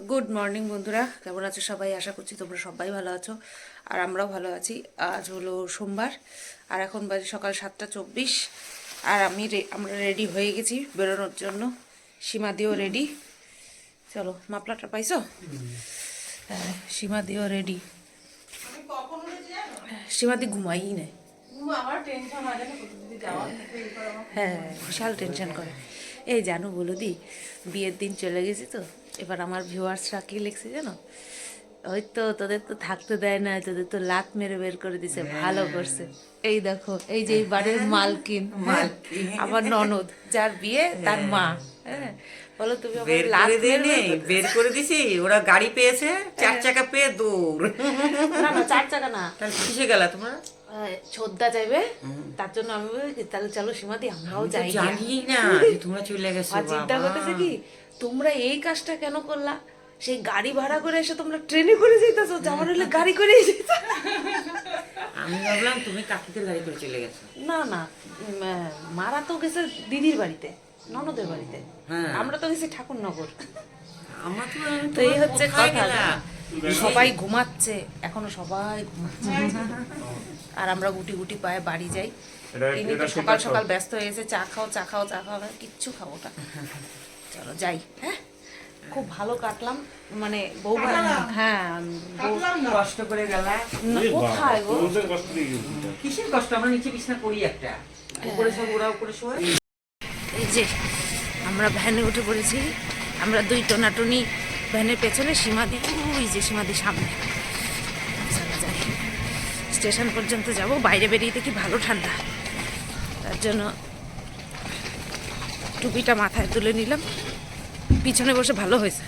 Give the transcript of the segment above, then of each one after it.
Good morning বন্ধুরা। কেমন আছো সবাই? আশা করছি তোমরা সবাই ভালো আছো। আর আমরাও ভালো আছি। আজ হলো সোমবার। আর এখন বাজে সকাল সাতটা চব্বিশ। আর আমি আমরা রেডি হয়ে গেছি বেরোনোর জন্য। সীমাদিও রেডি চলো, মাপলাটা পাইছো? হ্যাঁ সীমাদিও রেডি সীমাদি ঘুমাই নেই। হ্যাঁ বিশাল টেনশন করে। এই জানো বলো দি বিয়ের দিন চলে গেছি তো? এবার আমার ভিউয়ার্সরা কি লিখছে জানো? ওই তো তোদের তো থাকতে দেয় না তোদের তো লাত মেরে বের করে দিছে ভালো করছে। এই দেখো এই যে বাড়ির মালকিন হ্যাঁ, আমার ননদ যার বিয়ে তার মা হ্যাঁ। বলো তুমি বের করে দিয়ে মেরে নেই বের করে দিছি ওরা গাড়ি পেয়েছে চার চাকা পেয়ে দৌড়। না না চার চাকা না। তাহলে কিসে গেলা তোমরা? ছোদ্দা যাইবে তার জন্য আমি বলি, তাহলে চলো সীমাদি আমরাও যাই। জানি না তোমরা চলে গেছো আর চিন্তা করতেছে কি তোমরা এই কাজটা কেন করলা? সেই গাড়ি ভাড়া করে এসে তোমরা ট্রেনে করে যেতেছো যাওয়ার হলে গাড়ি করে যেত আমি ভাবলাম তুমি কাকিদের গাড়ি করে চলে গেছো। না না মারা তো গেছে দিদির বাড়িতে ননদের বাড়িতে। হ্যাঁ। আমরা তো গেছি ঠাকুরনগর। আমার তো এই হচ্ছে কথা? সবাই ঘুমাচ্ছে এখনও সবাই ঘুমাচ্ছে। আর আমরা গুটি গুটি পায়ে বাড়ি যাই। তিনি তো সকাল সকাল ব্যস্ত হয়ে গেছে চা খাও চা খাও চা খাও কিচ্ছু খাব না চলো যাই হ্যাঁ? খুব ভালো কাটলাম মানে বউ হ্যাঁ বউ কষ্ট করে গেলা। না, কোথায় গো? কিসের কষ্ট? আমরা নিচে বিছনা করি একটা। উপরে সব ওরা উপরে শোয় এই যে আমরা ভ্যানে উঠে পড়েছি। আমরা দুই টোনাটুনি ভ্যানের পেছনে সীমাদি ওই যে সীমাদি সামনে। স্টেশন পর্যন্ত যাব, বাইরে বেরিয়ে দেখি ভালো ঠান্ডা। তার জন্য টুপিটা মাথায় তুলে নিলাম। পিছনে বসে ভালো হয়েছে।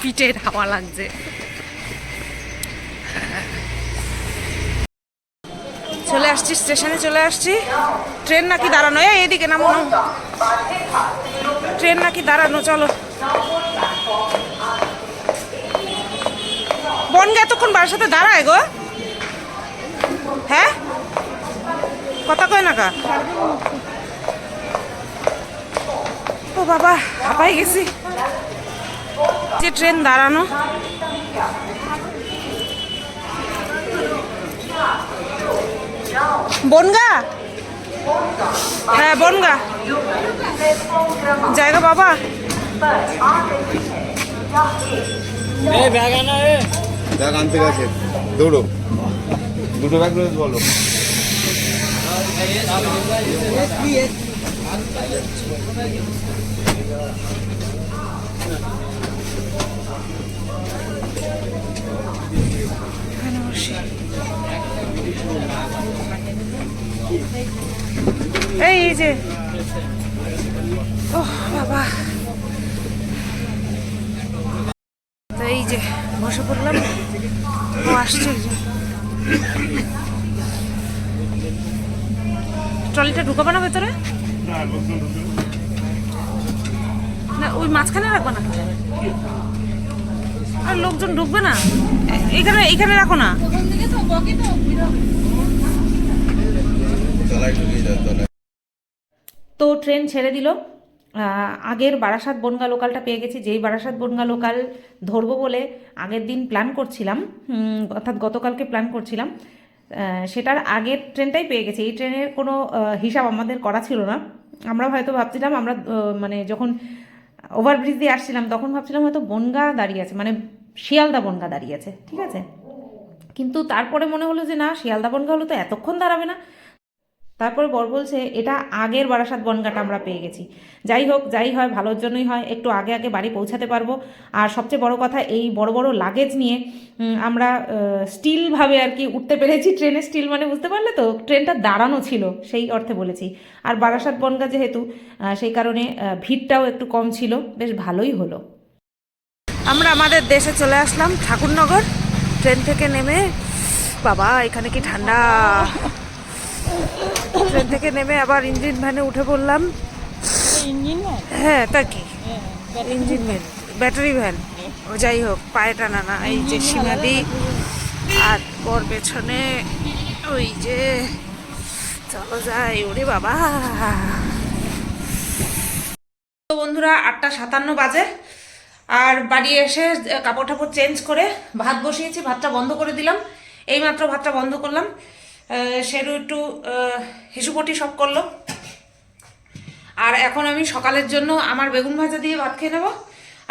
পিঠের হাওয়া লাগছে। চলে আসছি, স্টেশনে চলে আসছি। ট্রেন নাকি দাঁড়ানো? এই এদিকে নামো। ট্রেন নাকি দাঁড়ানো? চলো। বনগে এতক্ষণ বাড়ির সাথে দাঁড়ায় গো। হ্যাঁ? কথা কয় না কা ও বাবা, হাঁপাই গেছি। যে ট্রেন দাঁড়ানো। বনগা? হ্যাঁ বনগা। জায়গা বাবা। ব্যাগ আনতে গেছে। দৌড়ো। দুটো ব্যাগ রয়েছে বলো। এই যে। ও বাবা। এই যে। বসে পড়লাম। ও আসছে। ট্রলিটা ঢুকাবো না ভেতরে? না ওই মাঝখানে রাখব না। আর লোকজন ঢুকবে না? এখানে এখানে রাখো না। তো ট্রেন ছেড়ে দিল। আগের বারাসাত বনগা লোকালটা পেয়ে গেছি, যেই বারাসাত বনগা লোকাল ধরবো বলে আগের দিন প্ল্যান করছিলাম অর্থাৎ গতকালকে প্ল্যান করছিলাম সেটার আগের ট্রেনটাই পেয়ে গেছি। এই ট্রেনের কোনো হিসাব আমাদের করা ছিল না। আমরা হয়তো ভাবছিলাম, আমরা মানে যখন ওভারব্রিজ দিয়ে আসছিলাম, তখন ভাবছিলাম হয়তো বনগা দাঁড়িয়ে আছে মানে শিয়ালদা বনগা দাঁড়িয়ে আছে, ঠিক আছে? কিন্তু তারপরে মনে হলো যে না, শিয়ালদা বনগা হলো তো এতক্ষণ দাঁড়াবে না। তারপরে বর বলছে, এটা আগের বারাসাত বনগাটা আমরা পেয়ে গেছি। যাই হোক, যাই হয়, ভালোর জন্যই হয়, একটু আগে আগে বাড়ি পৌঁছাতে পারব। আর সবচেয়ে বড় কথা, এই বড় বড় লাগেজ নিয়ে আমরা স্টিলভাবে আর কি উঠতে পেরেছি। ট্রেনে স্টিল মানে বুঝতে পারলে তো, ট্রেনটা দাঁড়ানো ছিল, সেই অর্থে বলেছি। আর বারাসাত বনগা যেহেতু সেই কারণে ভিড়টাও একটু কম ছিল। বেশ ভালোই হলো। আমরা আমাদের দেশে চলে আসলাম, ঠাকুরনগর। ট্রেন থেকে নেমে, বাবা, এখানে কি ঠান্ডা? ট্রেন থেকে নেমে আবার ইঞ্জিন ভ্যানে উঠে পড়লাম। হ্যাঁ তা কি? Engine van. Battery van. ও যাই হোক পায়ে টানা না এই যে সীমাদি আর পর পেছনে ওই যে চলো যাই ওরে বাবা। তো বন্ধুরা আটটা সাতান্ন বাজে। আর বাড়ি এসে কাপড় টাপড় চেঞ্জ করে ভাত বসিয়েছি ভাতটা বন্ধ করে দিলাম। এইমাত্র ভাতটা বন্ধ করলাম। সেরু একটু হিসুপটি সব করল। আর এখন আমি সকালের জন্য আমার বেগুন ভাজা দিয়ে ভাত খেয়ে নেব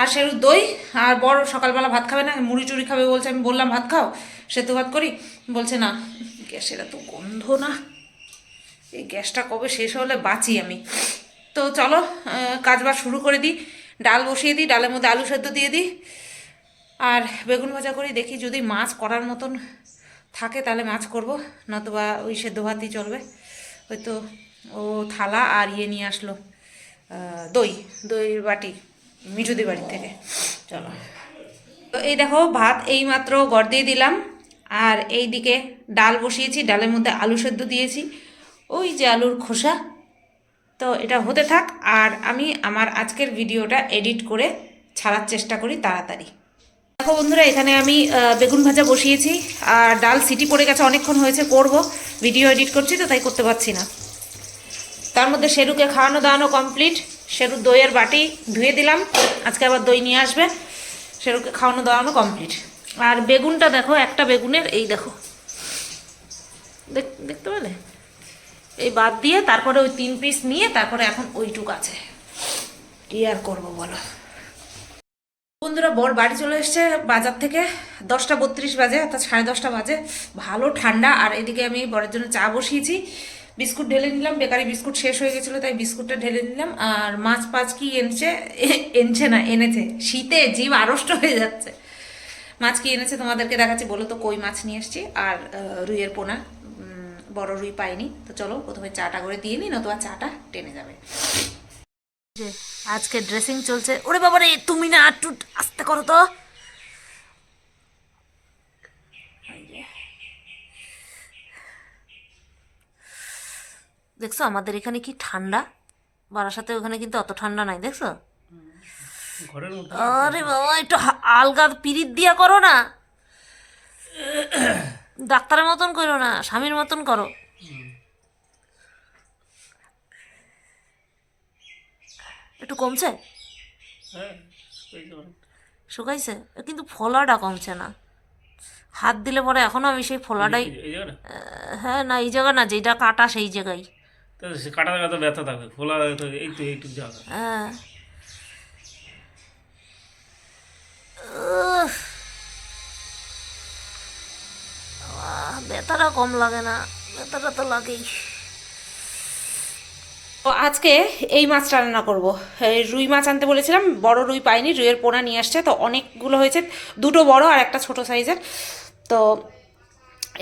আর সেরু দই আর বড় সকালবেলা ভাত খাবে না মুড়ি চুড়ি খাবে বলছে আমি বললাম ভাত খাও সেদ্ধ ভাত করি। বলছে না গ্যাসের এত গন্ধ না। এই গ্যাসটা কবে শেষ হলে বাঁচি আমি। তো চলো আহ, কাজবাজ শুরু করে দিই। ডাল বসিয়ে দিই ডালের মধ্যে আলু সেদ্ধ দিয়ে দিই। আর বেগুন ভাজা করি দেখি যদি মাছ করার মতন থাকে তাহলে মাছ করব, নতুবা ওই সেদ্ধ ভাতই চলবে। হয়তো ও থালা আর ইয়ে নিয়ে আসলো দই দইয়ের বাটি, মিঠুদি বাড়ি থেকে। চলো। তো এই দেখো, ভাত এই মাত্র গড় দিয়ে দিলাম, আর এই দিকে ডাল বসিয়েছি, ডালের মধ্যে আলু সেদ্ধ দিয়েছি। ওই যে আলুর খোসা। তো এটা হতে থাক, আর আমি আমার আজকের ভিডিওটা এডিট করে ছাড়ার চেষ্টা করি তাড়াতাড়ি। দেখো বন্ধুরা, এখানে আমি বেগুন ভাজা বসিয়েছি, আর ডাল সিটি পড়ে গেছে, অনেকক্ষণ হয়েছে, করব। ভিডিও এডিট করছি তো, তাই করতে পারছি না। তার মধ্যে শেরুকে খাওয়ানো, দাওয়ানো কমপ্লিট। শেরুর দইয়ের বাটি ধুয়ে দিলাম, আজকে আবার দই নিয়ে আসবে। শেরুকে খাওয়ানো, দাওয়ানো কমপ্লিট। আর বেগুনটা দেখো, একটা বেগুনের, এই দেখ- দেখতে পেলে? এই বাদ দিয়ে, তারপরে ওই তিন পিস নিয়ে, তারপরে এখন ওইটুক আছে। কি আর করব বলো? বন্ধুরা, বর বাড়ি চলে এসছে বাজার থেকে। দশটা বত্রিশ বাজে, অর্থাৎ সাড়ে দশটা বাজে। ভালো ঠান্ডা, আর এদিকে আমি বরের জন্য চা বসিয়েছি। বিস্কুট ঢেলে নিলাম, বেকারি বিস্কুট শেষ হয়ে গেছিল, তাই বিস্কুটটা ঢেলে নিলাম। আর মাছ পাঁচ কি এনেছে? এনেছে না, এনেছে। শীতে জীব আড়ষ্ট হয়ে যাচ্ছে। মাছ কি এনেছে তোমাদেরকে দেখাচ্ছি, বলো তো কই মাছ নিয়ে এসছি। আর রুইয়ের পোনা বড় রুই পাইনি। তো চলো, প্রথমে চাটা করে দিয়ে নিই, নতুবা চাটা টেনে যাবে। যে আজকে ড্রেসিং চলছে। ওরে বাবা রে তুমি না একটু আস্তে করো তো। দেখছ আমাদের এখানে কি ঠান্ডা? বারাসাতে ওখানে কিন্তু অত ঠান্ডা নাই দেখছ? আরে বাবা একটু আলগা পিরিত দিয়া করো না। ডাক্তারের মতন করো না স্বামীর মতন করো। একটু কমছে? শুকাইছে? কিন্তু ফলাটা কমছে না। হাত দিলে পরে এখনও আমি সেই ফলাটাই হ্যাঁ না এই জায়গা না যেটা কাটা সেই জায়গায়। কাটা তো ব্যথা থাকবে খোলা এই তো এইটুকু জায়গা। হ্যাঁ। ব্যথাটা কম লাগে না ব্যথাটা তো লাগেই। তো আজকে এই মাছটা রান্না করব। এই রুই মাছ আনতে বলেছিলাম, বড় রুই পাইনি, রুইয়ের পোনা নিয়ে আসছে। তো অনেকগুলো হয়েছে, দুটো বড় আর একটা ছোট সাইজের। তো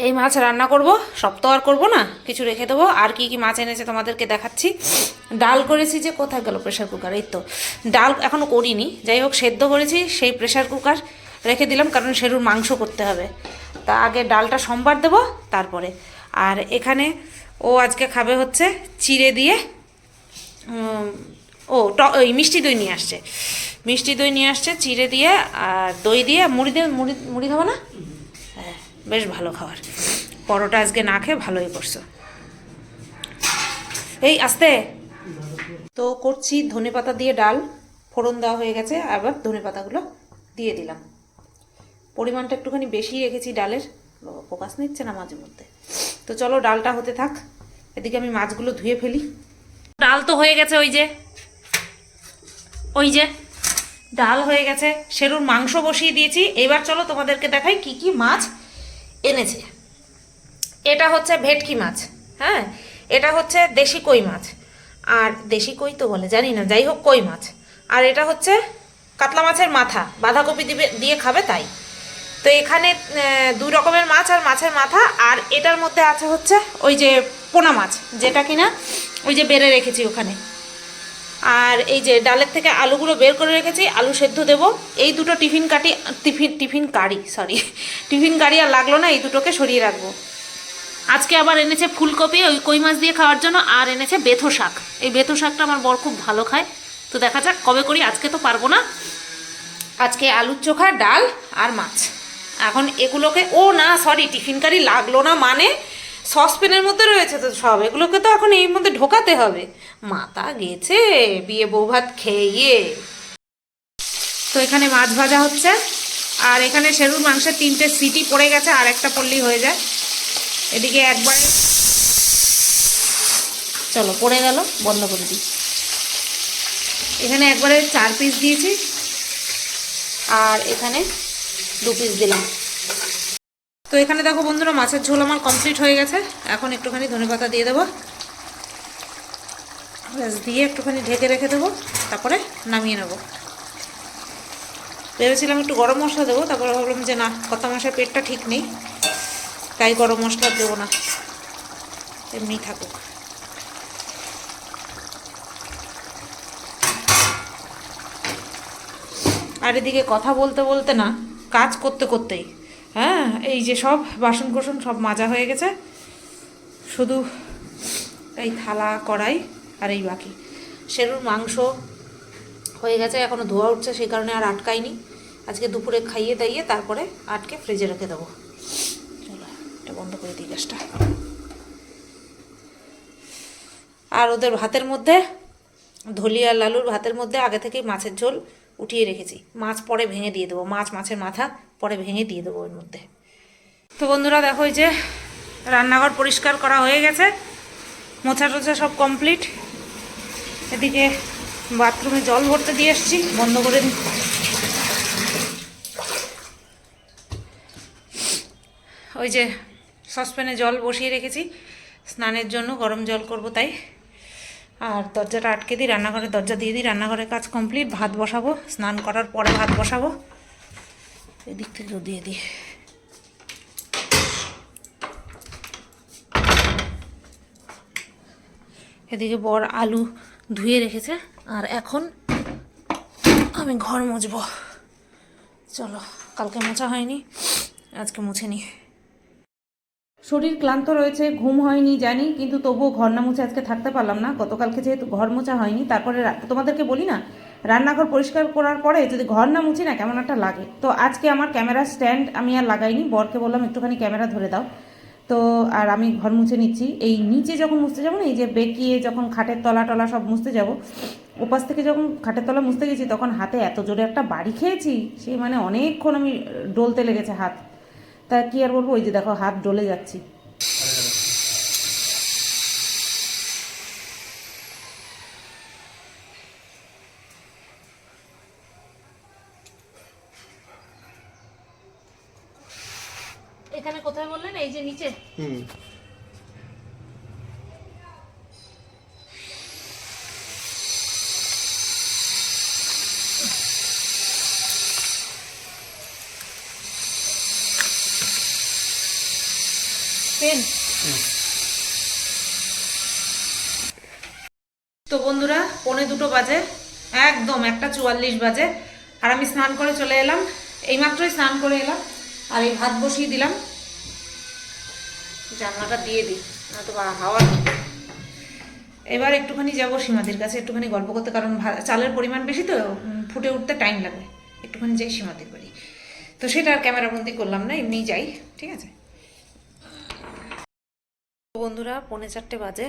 এই মাছ রান্না করব, সব তো আর করব না, কিছু রেখে দেবো। আর কি কি মাছ এনেছে তোমাদেরকে দেখাচ্ছি। ডাল করেছি যে কোথায় গেল প্রেশার কুকার এই তো। ডাল এখনও করিনি, যাই হোক সেদ্ধ করেছি, সেই প্রেশার কুকার রেখে দিলাম, কারণ সেরুর মাংস করতে হবে। তা আগে ডালটা সোমবার দেবো, তারপরে। আর এখানে ও আজকে খাবে হচ্ছে চিড়ে দিয়ে ও ওই মিষ্টি দই নিয়ে আসছে। মিষ্টি দই নিয়ে আসছে, চিড়ে দিয়ে আর দই দিয়ে মুড়ি দিয়ে মুড়ি মুড়ি খাব না? হ্যাঁ বেশ ভালো খাবার। পরোটা আজকে না খেয়ে ভালোই করছ। এই, আস্তে। তো করছি ধনে পাতা দিয়ে ডাল, ফোড়ন দেওয়া হয়ে গেছে, আবার ধনে পাতাগুলো দিয়ে দিলাম। পরিমাণটা একটুখানি বেশি রেখেছি ডালের। ফোকাস নিচ্ছে না মাঝে মধ্যে। তো চলো, ডালটা হতে থাক। এদিকে আমি মাছগুলো ধুয়ে ফেলি। ডাল তো হয়ে গেছে ওই যে। ওই যে, ডাল হয়ে গেছে। সেরুর মাংস বসিয়ে দিয়েছি। এবার চলো তোমাদেরকে দেখাই কি কি মাছ এনেছে। এটা হচ্ছে ভেটকি মাছ হ্যাঁ? এটা হচ্ছে দেশি কই মাছ। আর দেশি কই তো বলে, জানি না, যাই হোক কই মাছ। আর এটা হচ্ছে কাতলা মাছের মাথা, বাঁধাকপি দিবে, দিয়ে খাবে তাই। তো এখানে দুই রকমের মাছ আর মাছের মাথা। আর এটার মধ্যে আছে হচ্ছে ওই যে পোনা মাছ, যেটা কিনা ওই যে বেড়ে রেখেছি ওখানে। আর এই যে ডালের থেকে আলুগুলো বের করে রেখেছি, আলু সেদ্ধ দেব। এই দুটো টিফিন কাটি, tiffin tiffin carry sorry tiffin carry আর লাগল না, এই দুটোকে সরিয়ে রাখব। আজকে আবার এনেছে ফুলকপি, ওই কই মাছ দিয়ে খাওয়ার জন্য, আর এনেছে বেথো শাক। এই বেথো শাকটা আমার বর খুব ভালো খায়। তো দেখা যাক কবে করি, আজকে তো পারব না। আজকে আলুর চোখা, ডাল আর মাছ। এখন এগুলোকে, ও না সরি টিফিন কারি লাগল না মানে সসপ্যানের মধ্যে রয়েছে তো সব, এগুলোকে তো এখন এর মধ্যে ঢোকাতে হবে। মাথা গেছে, বিয়ে বউ ভাত খেয়ে। তো এখানে মাছ ভাজা হচ্ছে, আর এখানে সেরুর মাংসের তিনটে সিটি পড়ে গেছে, আর একটা পড়লেই হয়ে যায়। এদিকে একবারে চলো, পড়ে গেল, বন্ধ করে দিই। এখানে একবারে চার পিস দিয়েছি, আর এখানে দু পিস দিলাম। তো এখানে দেখো বন্ধুরা, মাছের ঝোল আমার কমপ্লিট হয়ে গেছে। এখন একটুখানি ধনেপাতা দিয়ে দেবো। ব্যাস, দিয়ে একটুখানি ঢেকে রেখে দেবো, তারপরে নামিয়ে নেব। ভেবেছিলাম একটু গরম মশলা দেবো, তারপরে ভাবলাম যে না, কত মশার পেটটা ঠিক নেই, তাই গরম মশলা দেবো না। এমনি থাকুক। আর এদিকে কথা বলতে বলতে না, কাজ করতে করতেই হ্যাঁ এই যে সব বাসন কোসন সব মাজা হয়ে গেছে। শুধু এই থালা, কড়াই আর এই বাকি। সেরুর মাংস হয়ে গেছে এখনও ধোয়া উঠছে, সেই কারণে আর আটকাইনি আজকে দুপুরে খাইয়ে দাইয়ে তারপরে আটকে ফ্রিজে রেখে দেবো। চলো, এটা বন্ধ করে দিই গ্যাসটা। আর ওদের ভাতের মধ্যে ধলি আর লালুর ভাতের মধ্যে আগে থেকেই মাছের ঝোল। উঠিয়ে রেখেছি। মাছ পরে ভেঙে দিয়ে দেবো। মাছ মাছের মাথা পরে ভেঙে দিয়ে দেবো ওর মধ্যে। তো বন্ধুরা, দেখো এই যে রান্নাঘর পরিষ্কার করা হয়ে গেছে। মোছা টোছা সব কমপ্লিট এদিকে বাথরুমে জল ভরতে দিয়ে এসছি। বন্ধ করে দিই। ওই যে সসপ্যানে জল বসিয়ে রেখেছি। স্নানের জন্য গরম জল করব তাই। আর দরজাটা আটকে দিই রান্নাঘরের দরজা দিয়ে দিই রান্নাঘরের কাজ কমপ্লিট ভাত বসাবো, স্নান করার পরে ভাত বসাবো। এদিক থেকেও দিয়ে দিই। এদিকে বর আলু ধুয়ে রেখেছে, আর এখন আমি ঘর মুছবো। চলো, কালকে মোছা হয়নি, আজকে মুছে নিই শরীর ক্লান্ত রয়েছে, ঘুম হয়নি, জানি, কিন্তু তবুও ঘর না মুছে আজকে থাকতে পারলাম না। গতকালকে যেহেতু ঘর মোছা হয়নি, তারপরে তোমাদেরকে বলি না, রান্নাঘর পরিষ্কার করার পরে যদি ঘর না মুছি না, কেমন একটা লাগে। তো আজকে আমার ক্যামেরা স্ট্যান্ড আমি আর লাগাইনি, বরকে বললাম একটুখানি ক্যামেরা ধরে দাও। তো আর আমি ঘর মুছে নিচ্ছি। এই নিচে যখন মুছতে যাব না, এই যে বেঁকিয়ে যখন খাটের তলা টলা সব মুছতে যাব, ওপাশ থেকে যখন খাটের তলা মুছতে গেছি, তখন হাতে এত জোরে একটা বাড়ি খেয়েছি সেই মানে অনেকক্ষণ আমি ডলতে লেগেছে হাত। তা কি আর বলব? ওই যে দেখো হাত ডলে যাচ্ছি। এখানে কোথায় বললেন? এই যে নিচে। হুম। পেন তো বন্ধুরা, পনে দুটো বাজে, একদম একটা চুয়াল্লিশ বাজে। আর আমি স্নান করে চলে এলাম, এইমাত্রই স্নান করে এলাম, আর এই ভাত বসিয়ে দিলাম। জানলাটা দিয়ে দিই নয়তো বা হাওয়া এবার একটুখানি যাব সীমাদির কাছে, একটুখানি গল্প করতে, কারণ চালের পরিমাণ বেশি তো ফুটে উঠতে টাইম লাগবে। একটুখানি যাই সীমাদির বাড়ি। তো সেটা আর ক্যামেরাবন্দি করলাম না এমনি যাই, ঠিক আছে? বন্ধুরা, পৌনে চারটে বাজে।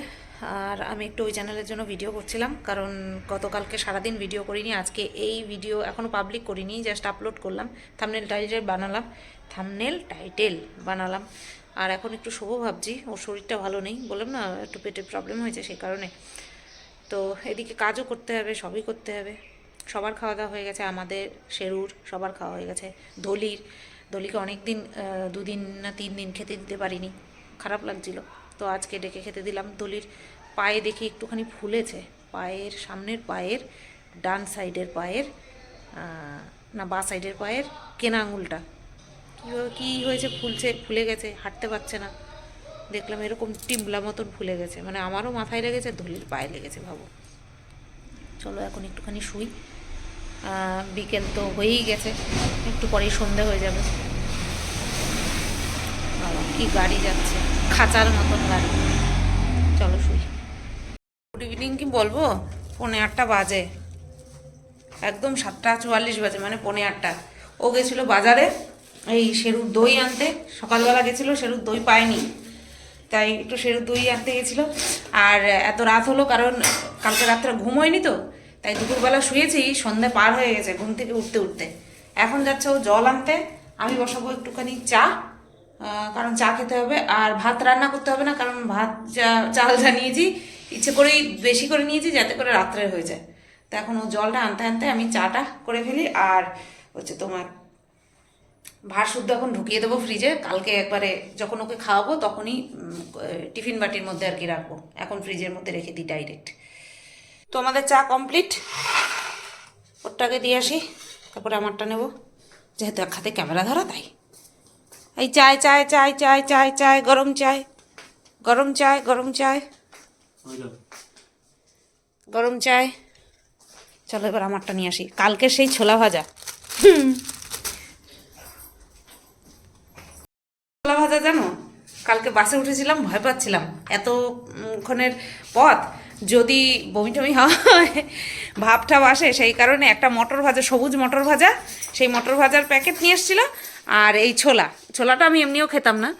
আর আমি একটু ওই চ্যানেলের জন্য ভিডিও করছিলাম, কারণ গতকালকে সারাদিন ভিডিও করিনি, আজকে এই ভিডিও এখনও পাবলিক করিনি জাস্ট আপলোড করলাম। থামনেল টাইটেল বানালাম থামনেল টাইটেল বানালাম। আর এখন একটু শুভ ভাবছি, ওর শরীরটা ভালো নেই, বললাম না, একটু পেটে প্রবলেম হয়েছে সেই কারণে। তো এদিকে কাজও করতে হবে, সবই করতে হবে। সবার খাওয়া দাওয়া হয়ে গেছে, আমাদের শেরুর সবার খাওয়া হয়ে গেছে। দলির, দলিকে অনেক দিন দুদিন না তিন দিন খেতে দিতে পারিনি, খারাপ লাগছিল। তো আজকে ডেকে খেতে দিলাম দলির পায়ে দেখি একটুখানি ফুলেছে। পায়ের, সামনের পায়ের, ডান সাইডের পায়ের না, বা সাইডের পায়ের কেনা আঙুলটা। কীভাবে, কী হয়েছে? ফুলছে, ফুলে গেছে, হাঁটতে পারছে না। দেখলাম এরকম টিমলা মতন ফুলে গেছে। মানে আমারও মাথায় লেগেছে ধলির পায়ে লেগেছে, ভাবো। চলো এখন একটুখানি শুই। বিকেল তো হয়েই গেছে, একটু পরেই সন্ধে হয়ে যাবে। কি গাড়ি যাচ্ছে। খাঁচার মতন গাড়ি চলো শুই। গুড ইভিনিং কি বলব? পৌনে আটটা বাজে। একদম সাতটা চুয়াল্লিশ বাজে মানে পৌনে আটটা। ও গেছিল বাজারে, এই সেরুর দই আনতে। সকালবেলা গেছিল, সেরুর দই পায়নি। তাই একটু সেরুর দই আনতে গেছিল। আর এত রাত হলো, কারণ কালকে রাত্রে ঘুম হয়নি তো, তাই দুপুরবেলা শুয়েছি, সন্ধে পার হয়ে গেছে ঘুম থেকে উঠতে উঠতে। এখন যাচ্ছে ও জল আনতে, আমি বসাবো একটুখানি চা। কারণ চা খেতে হবে আর ভাত রান্না করতে হবে না, কারণ ভাত যা, চাল যা নিয়েছি, ইচ্ছে করেই বেশি করে নিয়েছি যাতে করে রাত্রে হয়ে যায়। তো এখন ও জলটা আনতে আনতে আমি চাটা করে ফেলি আর হচ্ছে তোমার ভাত শুদ্ধ এখন ঢুকিয়ে দেবো ফ্রিজে। কালকে একবারে যখন ওকে খাওয়াবো তখনই টিফিন বাটির মধ্যে আর কি রাখব। এখন ফ্রিজের মধ্যে রেখে দিই ডাইরেক্ট। তো আমাদের চা কমপ্লিট। ওরটাকে দিয়ে আসি, তারপরে আমারটা নেব। যেহেতু এক হাতে ক্যামেরা ধরা, তাই। এই চায় চায় চায় চায় চায় চায় গরম চায় গরম চায় গরম চায়। গরম চায়। চলো এবার আমারটা নিয়ে আসি। কালকে সেই ছোলা ভাজা। ছোলা ভাজা জানো? কালকে বাসে উঠেছিলাম ভয় পাচ্ছিলাম। এতক্ষণের পথ যদি বমি টমি হয় ভাব ঠাব আসে। সেই কারণে একটা মটর ভাজা সবুজ মটর ভাজা সেই মটর ভাজার প্যাকেট নিয়ে এসেছিল। আর এই ছোলা। ছোলাটা আমি এমনিও খেতাম না।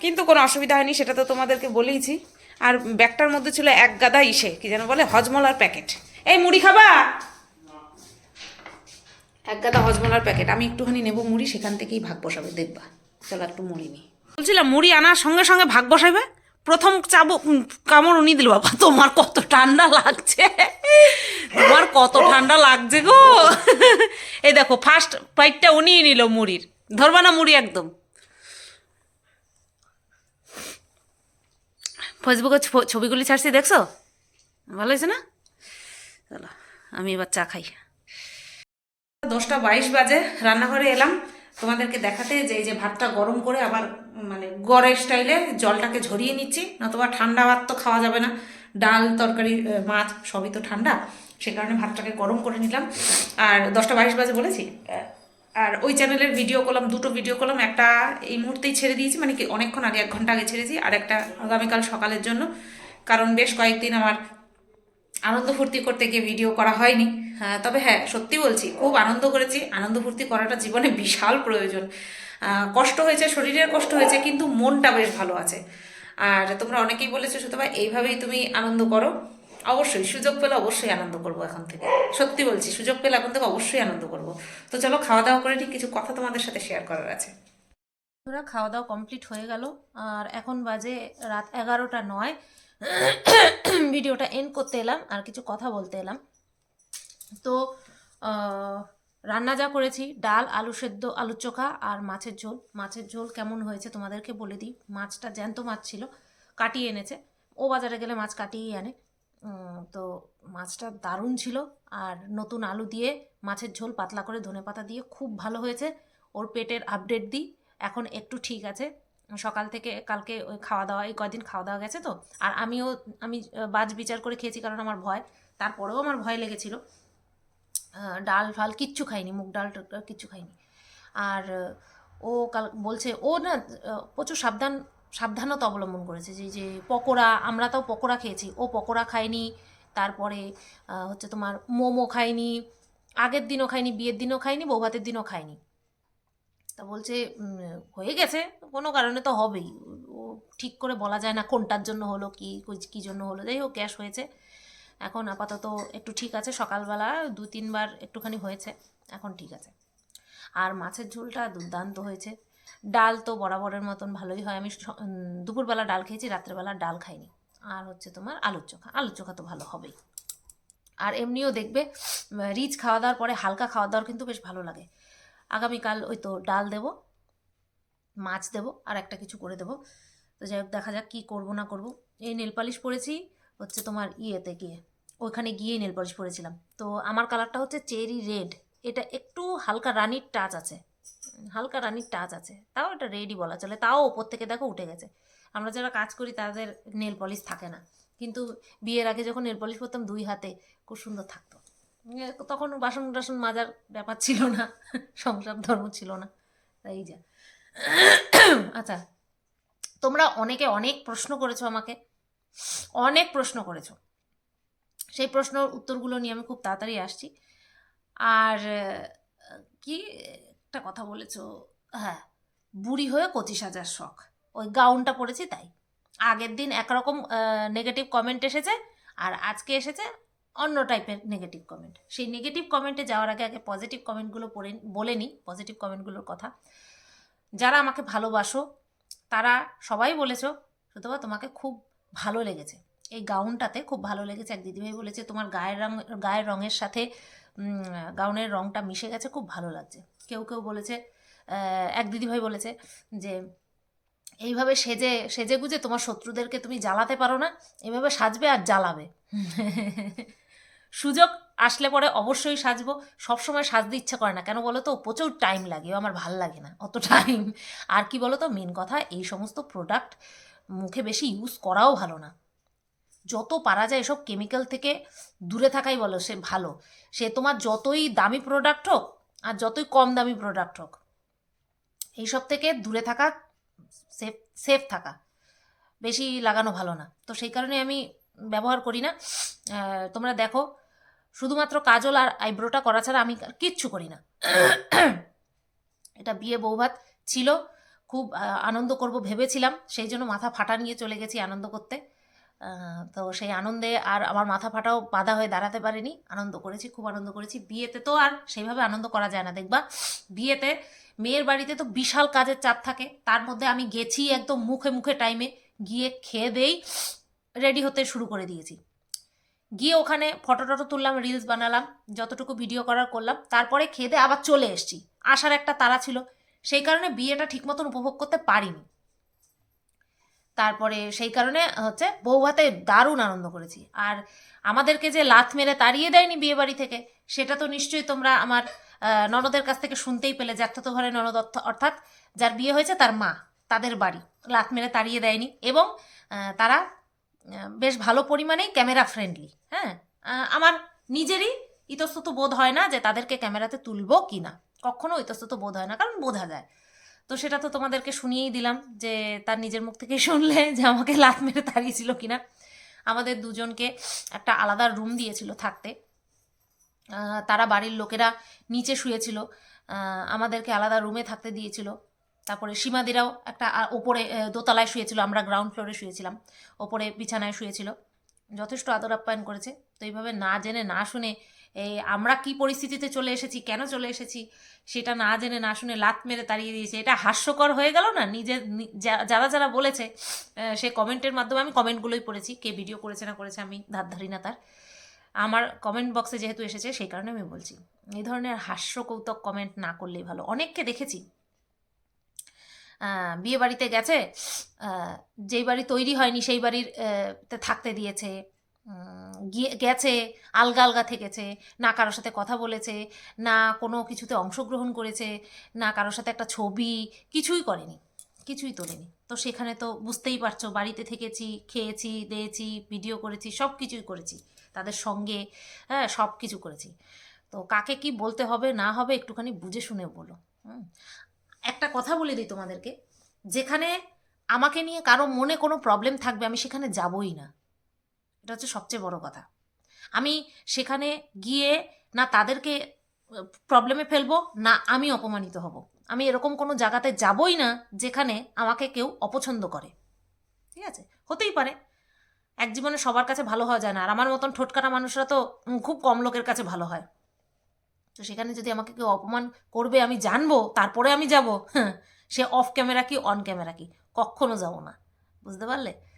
কিন্তু কোনো অসুবিধা হয়নি, সেটা তো তোমাদেরকে বলেইছি। আর ব্যাগটার মধ্যে ছিল এক গাদা ইসে, কি যেন বলে, হজমলার প্যাকেট। এই, মুড়ি খাবা? এক গাদা হজমলার প্যাকেট। আমি একটুখানি নেব মুড়ি, সেখান থেকেই ভাগ বসাবে, দেখবা। চলো একটু মুড়ি নিই। বলছিলাম, মুড়ি আনার সঙ্গে সঙ্গে ভাগ বসাইবে? প্রথম চাবো কামড় উনি দিল, বাবা, তোমার কত ঠান্ডা লাগছে? তোমার কত ঠান্ডা লাগছে গো? এই দেখো ফার্স্ট পাইটটা উনিই নিল মুড়ির। ধরবা না মুড়ি একদম? ফেসবুকে ছবিগুলি ছাড়ছি, দেখছ? ভালো হয়েছে না? চলো, আমি এবার চা খাই। দশটা বাইশ বাজে, রান্নাঘরে এলাম। তোমাদেরকে দেখাতে যে এই যে ভাতটা গরম করে আবার মানে গড়ের স্টাইলে জলটাকে ঝরিয়ে নিচ্ছি, নতুবা ঠান্ডা ভাত তো খাওয়া যাবে না। ডাল, তরকারি মাছ সবই তো ঠান্ডা। সে কারণে ভাতটাকে গরম করে নিলাম। আর দশটা বাইশ বাজে বলেছি? আর ওই চ্যানেলের ভিডিও করলাম দুটো ভিডিও করলাম একটা এই মুহূর্তেই ছেড়ে দিয়েছি মানে কি অনেকক্ষণ আগে, এক ঘণ্টা আগে ছেড়েছি, আর একটা আগামীকাল সকালের জন্য। কারণ বেশ কয়েকদিন আমার আনন্দ ফুর্তি করতে গিয়ে ভিডিও করা হয়নি। হ্যাঁ তবে হ্যাঁ সত্যি বলছি, খুব আনন্দ করেছি। আনন্দ ফুর্তি করাটা জীবনে বিশাল প্রয়োজন। কষ্ট হয়েছে, শরীরের কষ্ট হয়েছে, কিন্তু মনটা বেশ ভালো আছে। আর তোমরা অনেকেই বলেছ সুতরাং এইভাবেই তুমি আনন্দ করো। অবশ্যই, সুযোগ পেলে অবশ্যই আনন্দ করব এখন থেকে। সত্যি বলছি, সুযোগ পেলে এখন থেকে অবশ্যই আনন্দ করব। তো চলো খাওয়া দাওয়া করে নিই, কিছু কথা তোমাদের সাথে শেয়ার করার আছে। বন্ধুরা খাওয়া দাওয়া কমপ্লিট হয়ে গেল। আর এখন বাজে রাত এগারোটা নয়। ভিডিওটা এন্ড করতে এলাম, আর কিছু কথা বলতে এলাম। তো রান্না যা করেছি, ডাল, আলু সেদ্ধ আলু চোখা আর মাছের ঝোল। মাছের ঝোল কেমন হয়েছে তোমাদেরকে বলে দিই। মাছটা জ্যান্ত মাছ ছিল, কাটিয়ে এনেছে। ও বাজারে গেলে মাছ কাটিয়েই আনে। তো মাছটা দারুণ ছিল আর নতুন আলু দিয়ে মাছের ঝোল পাতলা করে ধনেপাতা দিয়ে খুব ভালো হয়েছে। ওর পেটের আপডেট দিই। এখন একটু ঠিক আছে। সকাল থেকে কালকে ওই খাওয়া দাওয়া এই কদিন খাওয়া দাওয়া গেছে তো? আর আমিও, আমি বাজ বিচার করে খেয়েছি কারণ আমার ভয়। তারপরেও আমার ভয় লেগেছিল। ডাল ফাল কিচ্ছু খাইনি, মুগ ডাল কিচ্ছু খাইনি। আর, ও কাল বলছে, ও না প্রচুর সাবধান, সাবধানতা অবলম্বন করেছে যে যে পকোড়া, আমরা তাও পকোড়া খেয়েছি, ও পকোড়া খায়নি, তারপরে হচ্ছে তোমার মোমো খায়নি, আগের দিনও খায়নি, বিয়ের দিনও খায়নি, বৌভাতের দিনও খায়নি। তা বলছে হয়ে গেছে, কোনো কারণে তো হবেই। ও ঠিক করে বলা যায় না কোনটার জন্য হলো, কি কী জন্য হলো, যাই হোক, গ্যাস হয়েছে। এখন আপাতত একটু ঠিক আছে, সকালবেলা দু, তিনবার একটুখানি হয়েছে, এখন ঠিক আছে। আর মাছের ঝোলটা দুর্দান্ত হয়েছে। ডাল তো বরাবরের মতন ভালোই হয়। আমি দুপুরবেলা ডাল খেয়েছি, রাত্রেবেলা ডাল খাইনি। আর হচ্ছে তোমার আলুর চোখা। আলুর চোখা তো ভালো হবেই। আর এমনিও দেখবে রিচ খাওয়া দাওয়ার পরে হালকা খাওয়া দাওয়ার কিন্তু বেশ ভালো লাগে। আগামীকাল ওই তো ডাল দেবো, মাছ দেবো, আর একটা কিছু করে দেবো। তো যাই হোক, দেখা যাক কী করব না করব। এই নেল পালিশ পরেছি, হচ্ছে তোমার ইয়েতে গিয়ে। ওইখানে গিয়ে নেল পলিশ পরেছিলাম। তো আমার কালারটা হচ্ছে চেরি রেড। এটা একটু হালকা রানির টাচ আছে। হালকা রানির টাচ আছে। তাও এটা রেডই বলা চলে। তাও ওপর থেকে দেখো উঠে গেছে। আমরা যারা কাজ করি তাদের নেল পলিশ থাকে না। কিন্তু বিয়ের আগে যখন নেল পলিশ করতাম দুই হাতে, খুব সুন্দর থাকতো। তখন বাসন টাসন মাজার ব্যাপার ছিল না। সংসার ধর্ম ছিল না। তাই যা। আচ্ছা। তোমরা অনেকে অনেক প্রশ্ন করেছ আমাকে। অনেক প্রশ্ন করেছ। সেই প্রশ্নের উত্তরগুলো নিয়ে আমি খুব তাড়াতাড়ি আসছি। আর কি একটা কথা বলেছ? হ্যাঁ বুড়ি হয়ে পঁচিশ হাজার শখ। ওই গাউনটা পড়েছি তাই। আগের দিন একরকম নেগেটিভ কমেন্ট এসেছে আর আজকে এসেছে অন্য টাইপের নেগেটিভ কমেন্ট সেই নেগেটিভ কমেন্টে যাওয়ার আগে আগে পজিটিভ কমেন্টগুলো পড়ে, বলে নিই পজিটিভ কমেন্টগুলোর কথা। যারা আমাকে ভালোবাসো, তারা সবাই বলেছ সুতবা তোমাকে খুব ভালো লেগেছে। এই গাউনটাতে খুব ভালো লেগেছে। এক দিদিভাই বলেছে, তোমার গায়ের রং, গায়ের রঙের সাথে গাউনের রংটা মিশে গেছে, খুব ভালো লাগছে। কেউ কেউ বলেছে এক দিদিভাই বলেছে যে, এইভাবে সেজে সেজে গুজে তোমার শত্রুদেরকে তুমি জ্বালাতে পারো না এইভাবে সাজবে আর জ্বালাবে। সুযোগ আসলে পরে অবশ্যই সাজবো। সবসময় সাজতে ইচ্ছা করে না। কেন বলো তো, প্রচুর টাইম লাগে আমার ভালো লাগে না, অত টাইম আর কি বলো তো মেন কথা, এই সমস্ত প্রোডাক্ট মুখে বেশি ইউজ করাও ভালো না। যত পারা যায় এসব কেমিক্যাল থেকে দূরে থাকাই বলো, সে ভালো। সে তোমার যতই দামি প্রোডাক্ট হোক আর যতই কম দামি প্রোডাক্ট হোক, এইসব থেকে দূরে থাকা সেফ সেফ থাকা। বেশি লাগানো ভালো না। তো সেই কারণে আমি ব্যবহার করি না। তোমরা দেখো, শুধুমাত্র কাজল আর আইব্রোটা করা ছাড়া আমি কিচ্ছু করি না। এটা বিয়ে বৌভাত ছিল। খুব আনন্দ করব ভেবেছিলাম। সেই জন্য মাথা ফাটা নিয়ে চলে গেছি আনন্দ করতে। তো সেই আনন্দে আর আমার মাথা ফাটাও বাধা হয়ে দাঁড়াতে পারেনি। আনন্দ করেছি, খুব আনন্দ করেছি। বিয়েতে তো আর সেইভাবে আনন্দ করা যায় না, দেখবা? বিয়েতে মেয়ের বাড়িতে তো বিশাল কাজের চাপ থাকে। তার মধ্যে আমি গেছি একদম মুখে মুখে টাইমে, গিয়ে খেয়ে দেই, রেডি হতে শুরু করে দিয়েছি। গিয়ে ওখানে ফটো টটো তুললাম, রিলস বানালাম, যতটুকু ভিডিও করার করলাম। তারপরে খেয়ে আবার চলে এসেছি। আসার একটা তারা ছিল। সেই কারণে বিয়েটা ঠিক মতন উপভোগ করতে পারিনি। তারপরে সেই কারণে হচ্ছে বৌভাতে দারুণ আনন্দ করেছি। আর আমাদেরকে যে লাথ মেরে তাড়িয়ে দেয়নি বিয়ে বাড়ি থেকে, সেটা তো নিশ্চয়ই তোমরা আমার ননদের কাছ থেকে শুনতেই পেলে, জ্যাঠতো ঘরে ননদ অর্থ- অর্থাৎ যার বিয়ে হয়েছে তার মা, তাদের বাড়ি। লাথ মেরে তাড়িয়ে দেয়নি এবং তারা বেশ ভালো পরিমাণেই ক্যামেরা ফ্রেন্ডলি হ্যাঁ? আমার নিজেরই ইতস্তত বোধ হয় না যে তাদেরকে ক্যামেরাতে তুলবো কি না কখনো ইতস্তত বোধ হয় না, কারণ বোঝা যায়। তো সেটা তো তোমাদেরকে শুনিয়েই দিলাম যে তার নিজের মুখ থেকে শুনলে যে আমাকে লাত মেরে তাড়িয়েছিল কিনা। আমাদের দুজনকে একটা আলাদা রুম দিয়েছিল থাকতে। তারা বাড়ির লোকেরা নিচে শুয়েছিল আমাদেরকে আলাদা রুমে থাকতে দিয়েছিল। তারপরে সীমাদিরাও একটা ওপরে দোতলায় শুয়েছিল, আমরা গ্রাউন্ড ফ্লোরে শুয়েছিলাম, ওপরে বিছানায় শুয়েছিল। যথেষ্ট আদর আপ্যায়ন করেছে। তো এইভাবে না জেনে, না শুনে এই আমরা কি পরিস্থিতিতে চলে এসেছি, কেন চলে এসেছি, সেটা না জেনে, না শুনে লাত মেরে তাড়িয়ে দিয়েছে। এটা হাস্যকর হয়ে গেল না? নিজের যারা যারা বলেছে সে কমেন্টের মাধ্যমে আমি কমেন্টগুলোই পড়েছি, কে ভিডিও করেছে, না করেছে, আমি ধার ধারি না তার। আমার কমেন্ট বক্সে যেহেতু এসেছে, সেই কারণে আমি বলছি, এই ধরনের হাস্য কৌতুক কমেন্ট না করলেই ভালো। অনেককে দেখেছি বিয়ে বাড়িতে গেছে যেই বাড়ি তৈরি হয়নি, সেই বাড়ির থাকতে দিয়েছে গেছে, আলগা আলগা থেকেছে, না কারোর সাথে কথা বলেছে, না কোনো কিছুতে অংশগ্রহণ করেছে, না কারোর সাথে একটা ছবি, কিছুই করেনি, কিছুই তোলেনি। তো সেখানে তো বুঝতেই পারছ, বাড়িতে থেকেছি, খেয়েছি, দিয়েছি ভিডিও করেছি সব কিছুই করেছি, তাদের সঙ্গে হ্যাঁ সব কিছু করেছি। তো কাকে কি বলতে হবে, না হবে, একটুখানি বুঝে শুনে বলো, হুম। একটা কথা বলে দিই তোমাদেরকে, যেখানে আমাকে নিয়ে কারও মনে কোনো প্রবলেম থাকবে, আমি সেখানে যাবই না। এটা হচ্ছে সবচেয়ে বড় কথা। আমি সেখানে গিয়ে না তাদেরকে প্রবলেমে ফেলব, না আমি অপমানিত হব। আমি এরকম কোনো জায়গাতে যাবই না যেখানে আমাকে কেউ অপছন্দ করে। ঠিক আছে? হতেই পারে। এক জীবনে সবার কাছে ভালো হওয়া যায় না। আর আমার মতন ঠোটকাটা মানুষরা তো খুব কম লোকের কাছে ভালো হয়। তো সেখানে যদি আমাকে কেউ অপমান করবে, আমি জানব, তারপরে আমি যাব হ্যাঁ সে অফ ক্যামেরা কি অন ক্যামেরা কি? কখনো যাব না। বুঝতে পারলে?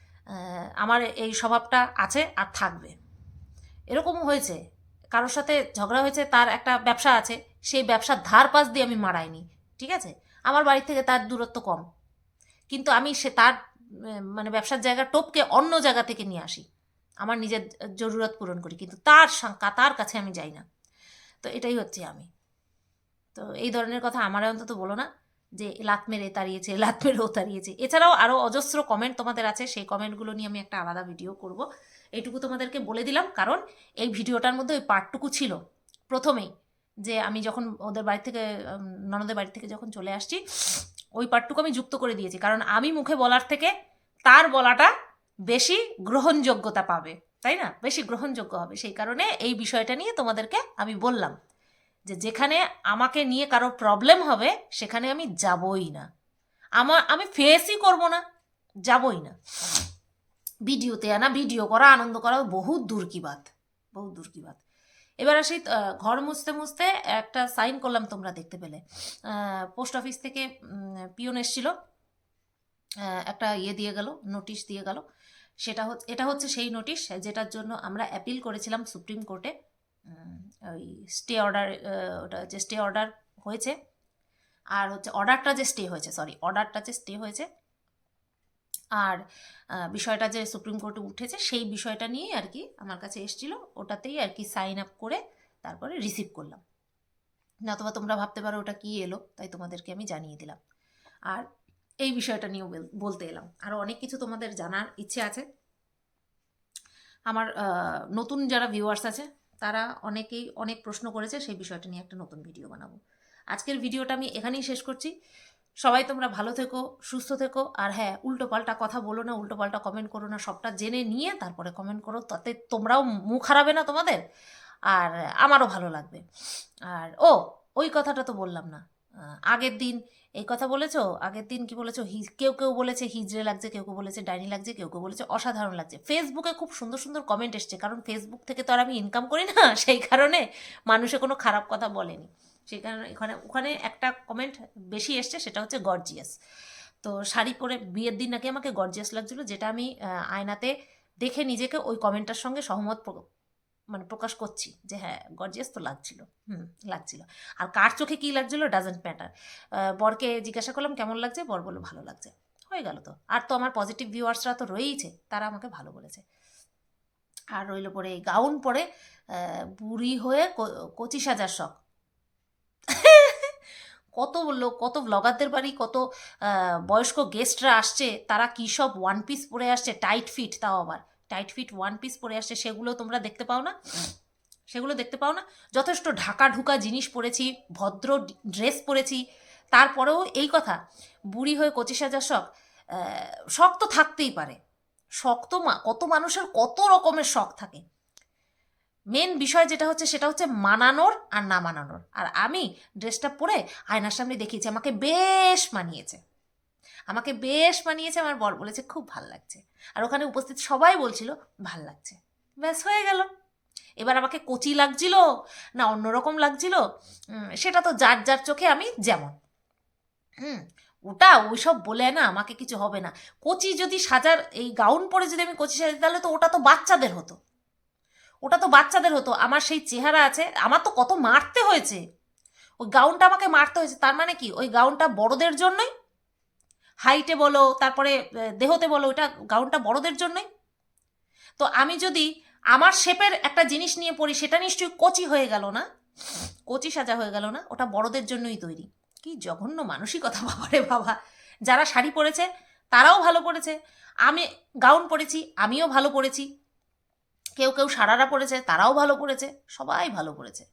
আমার এই স্বভাবটা আছে আর থাকবে। এরকমও হয়েছে। কারোর সাথে ঝগড়া হয়েছে, তার একটা ব্যবসা আছে, সেই ব্যবসার ধার পাশ দিয়ে আমি মারাইনি, ঠিক আছে? আমার বাড়ি থেকে তার দূরত্ব কম। কিন্তু আমি সে তার মানে ব্যবসার জায়গা টপকে অন্য জায়গা থেকে নিয়ে আসি। আমার নিজের জরুরত পূরণ করি, কিন্তু তার তার কাছে আমি যাই না। তো এটাই হচ্ছে আমি। তো এই ধরনের কথা আমার অন্তত বলো না। যে লাত মেরে তাড়িয়েছে লাত মেরেও তাড়িয়েছে। এছাড়াও আরও অজস্র কমেন্ট তোমাদের আছে, সেই কমেন্টগুলো নিয়ে আমি একটা আলাদা ভিডিও করব। এইটুকু তোমাদেরকে বলে দিলাম, কারণ এই ভিডিওটার মধ্যে ওই পার্টটুকু ছিল। প্রথমেই যে আমি যখন ওদের বাড়ি থেকে ননদের বাড়ি থেকে যখন চলে আসছি, ওই পার্টটুকু আমি যুক্ত করে দিয়েছি। কারণ আমি মুখে বলার থেকে তার বলাটা বেশি গ্রহণযোগ্যতা পাবে, তাই না? বেশি গ্রহণযোগ্য হবে। সেই কারণে এই বিষয়টা নিয়ে তোমাদেরকে আমি বললাম। যে যেখানে আমাকে নিয়ে কারও প্রবলেম হবে, সেখানে আমি যাবই না। আমার, আমি ফেসই করব না, যাবই না। ভিডিওতে আনা, ভিডিও করা, আনন্দ করা, বহুত দূর কি বাত বহু দূর কি বাত। এবার আসি ঘর মুছতে মুছতে একটা সাইন করলাম তোমরা দেখতে পেলে। পোস্ট অফিস থেকে পিওন এসছিল। একটা ইয়ে দিয়ে গেল নোটিশ দিয়ে গেল। সেটা এটা হচ্ছে সেই নোটিশ যেটার জন্য আমরা অ্যাপিল করেছিলাম সুপ্রিম কোর্টে ওই স্টে অর্ডার ওটা যে স্টে অর্ডার হয়েছে, আর হচ্ছে অর্ডারটা যে স্টে হয়েছে সরি অর্ডারটা যে স্টে হয়েছে, আর বিষয়টা যে সুপ্রিম কোর্টে উঠেছে, সেই বিষয়টা নিয়েই আর কি আমার কাছে এসেছিল, ওটাতেই আর কি সাইন আপ করে তারপরে রিসিভ করলাম। নতুবা তোমরা ভাবতে পারো ওটা কি এলো, তাই তোমাদেরকে আমি জানিয়ে দিলাম। আর এই বিষয়টা নিয়েও বল- বলতে এলাম। আরও অনেক কিছু তোমাদের জানার ইচ্ছে আছে। আমার নতুন যারা ভিউয়ার্স আছে তারা অনেকেই অনেক প্রশ্ন করেছে, সেই বিষয়টা নিয়ে একটা নতুন ভিডিও বানাবো। আজকের ভিডিওটা আমি এখানেই শেষ করছি। সবাই তোমরা ভালো থেকো, সুস্থ থেকো, আর হ্যাঁ উল্টো পাল্টা কথা বলো না উল্টো পাল্টা কমেন্ট করো না, সবটা জেনে নিয়ে তারপরে কমেন্ট করো, তাতে তোমরাও মুখ হারাবে না তোমাদের, আর আমারও ভালো লাগবে। আর ও, ওই কথাটা তো বললাম না। আগের দিন এই কথা বলেছ? আগের দিন কি বলেছ? কেউ কেউ বলেছে হিজড়ে লাগছে, কেউ কেউ বলেছে, ডাইনি লাগছে, কেউ কেউ বলেছে, অসাধারণ লাগছে। ফেসবুকে খুব সুন্দর সুন্দর কমেন্ট এসছে, কারণ ফেসবুক থেকে তো আর আমি ইনকাম করি না, সেই কারণে মানুষে কোনো খারাপ কথা বলেনি। সেই কারণে এখানে, ওখানে একটা কমেন্ট বেশি এসছে, সেটা হচ্ছে গর্জিয়াস তো শাড়ি পরে বিয়ের দিন নাকি আমাকে গর্জিয়াস লাগছিল, যেটা আমি আয়নাতে দেখে নিজেকে ওই কমেন্টটার সঙ্গে সহমত মানে প্রকাশ করছি যে হ্যাঁ গর্জিয়াস তো লাগছিল। হুম, লাগছিল। আর কার চোখে কী লাগছিল ডাজেন্ট ম্যাটার বরকে জিজ্ঞাসা করলাম, কেমন লাগছে? বর বলল, ভালো লাগছে। হয়ে গেল তো। আর তো আমার পজিটিভ ভিউয়ার্সরা তো রয়েইছে, তারা আমাকে ভালো বলেছে। আর রইল পরে এই গাউন পরে বুড়ি হয়ে পঁচিশ হাজার শখ। কত লোক কত ব্লগারদের বাড়ি, কত বয়স্ক গেস্টরা আসছে, তারা কী সব ওয়ান পিস পরে আসছে টাইট ফিট তাও আবার। টাইট ফিট ওয়ান পিস পরে আসছে, সেগুলো তোমরা দেখতে পাও না। সেগুলো দেখতে পাও না। যথেষ্ট ঢাকা ঢুকা জিনিস পরেছি, ভদ্র ড্রেস পরেছি। তারপরেও এই কথা, বুড়ি হয়ে কচি সাজার শখ শখ তো থাকতেই পারে। শখ তো কত মানুষের কত রকমের শখ থাকে। মেন বিষয় যেটা হচ্ছে, সেটা হচ্ছে মানানোর আর না মানানোর। আর আমি ড্রেসটা পরে আয়নার সামনে দেখিয়েছি, আমাকে বেশ মানিয়েছে। আমাকে বেশ মানিয়েছে, আমার বর বলেছে, খুব ভালো লাগছে। আর ওখানে উপস্থিত সবাই বলছিল, ভালো লাগছে। ব্যাস, হয়ে গেল। এবার আমাকে কচি লাগছিল, না অন্যরকম লাগছিল সেটা তো যার যার চোখে আমি যেমন। হুম, ওটা ওইসব বলে না, আমাকে কিছু হবে না। কচি যদি সাজার, এই গাউন পরে যদি আমি কচি সাজি তাহলে তো ওটা তো বাচ্চাদের হতো। ওটা তো বাচ্চাদের হতো, আমার সেই চেহারা আছে, আমার তো কত মারতে হয়েছে। ওই গাউনটা আমাকে মারতে হয়েছে, তার মানে কি? ওই গাউনটা বড়দের জন্যই হাইটে বলো, তারপরে দেহতে বলো ওইটা গাউনটা বড়দের জন্যই। তো আমি যদি আমার শেপের একটা জিনিস নিয়ে পড়ি, সেটা নিশ্চয়ই কচি হয়ে গেল না? কচি সাজা হয়ে গেল না? ওটা বড়দের জন্যই তৈরি। কি জঘন্য মানসিকতা, বাবা রে বাবা। যারা শাড়ি পরেছে, তারাও ভালো পরেছে। আমি গাউন পরেছি, আমিও ভালো পরেছি। কেউ কেউ সারারা পড়েছে তারাও ভালো পড়েছে সবাই ভালো পড়েছে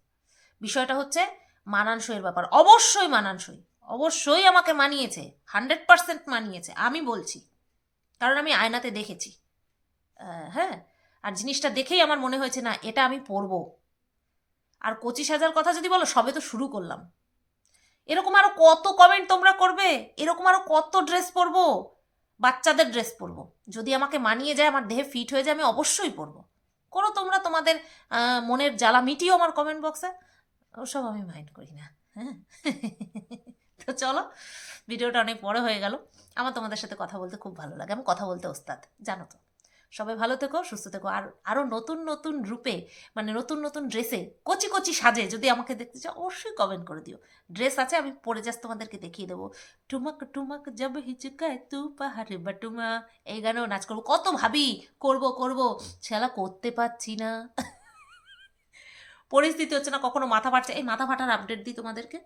বিষয়টা হচ্ছে মানানসইয়ের ব্যাপার, অবশ্যই মানানসই। অবশ্যই আমাকে মানিয়েছে হান্ড্রেড পার্সেন্ট মানিয়েছে, আমি বলছি। কারণ আমি আয়নাতে দেখেছি। হ্যাঁ আর জিনিসটা দেখেই আমার মনে হয়েছে, না, এটা আমি পরবো। আর পঁচিশ হাজার কথা যদি বলো, সবে তো শুরু করলাম। এরকম আরও কত কমেন্ট তোমরা করবে? এরকম আরও কত ড্রেস পরবো? বাচ্চাদের ড্রেস পরবো। যদি আমাকে মানিয়ে যায়, আমার দেহে ফিট হয়ে যায়, আমি অবশ্যই পরবো। করো তোমরা তোমাদের মনের জ্বালা মিটিও আমার কমেন্ট বক্সে ওসব আমি মাইন্ড করি না। হ্যাঁ। তো চলো, ভিডিওটা অনেক বড় হয়ে গেল। আমার তোমাদের সাথে কথা বলতে খুব ভালো লাগে। আমি কথা বলতে ওস্তাদ, জানো তো। সবাই ভালো থেকো, সুস্থ থেকো। আর আরও নতুন নতুন রূপে মানে নতুন নতুন ড্রেসে কচি কচি সাজে যদি আমাকে দেখতে চাও, অবশ্যই কমেন্ট করে দিও। ড্রেস আছে, আমি পরে যাস তোমাদেরকে দেখিয়ে দেবো। টুমাক টুমাক, জব হিচুকায় তু পাহাড়ে বা টুমা এই গানেও নাচ করব। কত ভাবি, করব করব। ছেলা করতে পারছি না। পরিস্থিতি হচ্ছে না, কখনো মাথা ফাটছে। এই মাথা ফাটার আপডেট দিই তোমাদেরকে।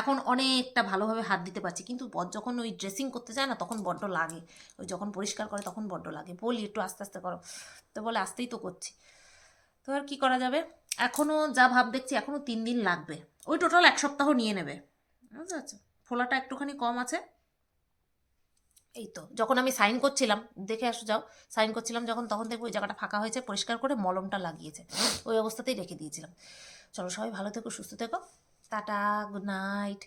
এখন অনেকটা ভালোভাবে হাত দিতে পারছি। কিন্তু যখন ওই ড্রেসিং করতে যায় না, তখন বড্ড লাগে। ওই যখন পরিষ্কার করে তখন বড্ড লাগে। বলি, একটু আস্তে আস্তে করো। তো বলে, আস্তেই তো করছি। তো আর কী করা যাবে? এখনও যা ভাব দেখছি এখনও তিন দিন লাগবে। ওই টোটাল এক সপ্তাহ নিয়ে নেবে। বুঝতে পারছ? ফোলাটা একটুখানি কম আছে। এই তো, যখন আমি সাইন করছিলাম, দেখে আসো যাও সাইন করছিলাম যখন, তখন দেখব ওই জায়গাটা ফাঁকা হয়েছে, পরিষ্কার করে মলমটা লাগিয়েছে। ওই অবস্থাতেই রেখে দিয়েছিলাম। চলো সবাই ভালো থেকো, সুস্থ থেকো। Tata good night